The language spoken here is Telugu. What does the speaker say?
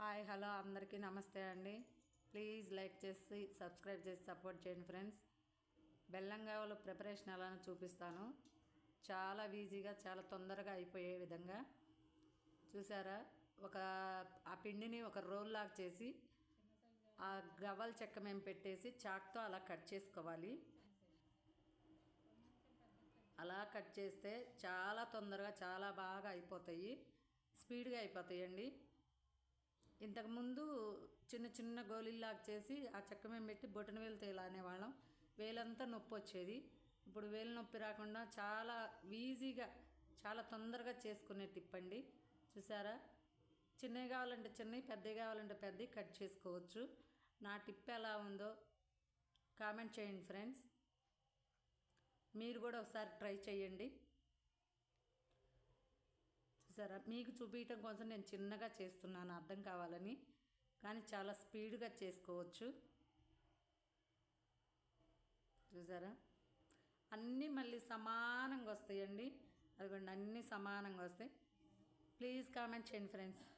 హాయ్ హలో అందరికీ నమస్తే అండి. ప్లీజ్ లైక్ చేసి సబ్స్క్రైబ్ చేసి సపోర్ట్ చేయండి ఫ్రెండ్స్. బెల్లంగావలు ప్రిపరేషన్ ఎలా చూపిస్తాను. చాలా ఈజీగా చాలా తొందరగా అయిపోయే విధంగా. చూసారా? ఒక ఆ పిండిని ఒక రోల్ లాగా చేసి ఆ గవ్వల చెక్క మేము పెట్టేసి చాక్తో అలా కట్ చేసుకోవాలి. అలా కట్ చేస్తే చాలా తొందరగా చాలా బాగా అయిపోతాయి. స్పీడ్గా అయిపోతాయండి. ఇంతకుముందు చిన్న చిన్న గోళీల్లాగా చేసి ఆ చెక్క మేము పెట్టి బొటన వేలుతో ఇలా అనేవాళ్ళం. వేలంతా నొప్పి వచ్చేది. ఇప్పుడు వేలు నొప్పి రాకుండా చాలా ఈజీగా చాలా తొందరగా చేసుకునే టిప్ అండి. చూసారా? చిన్నవి కావాలంటే చిన్నవి పెద్దవి కావాలంటే పెద్దవి కట్ చేసుకోవచ్చు. నా టిప్ ఎలా ఉందో కామెంట్ చేయండి ఫ్రెండ్స్. మీరు కూడా ఒకసారి ట్రై చేయండి. చూసారా? మీకు చూపించడం కోసం నేను చిన్నగా చేస్తున్నాను అర్థం కావాలని. కానీ చాలా స్పీడ్గా చేసుకోవచ్చు. చూసారా? అన్నీ మళ్ళీ సమానంగా వస్తాయండి. అదిగోండి అన్నీ సమానంగా వస్తాయి. ప్లీజ్ కామెంట్ చేయండి ఫ్రెండ్స్.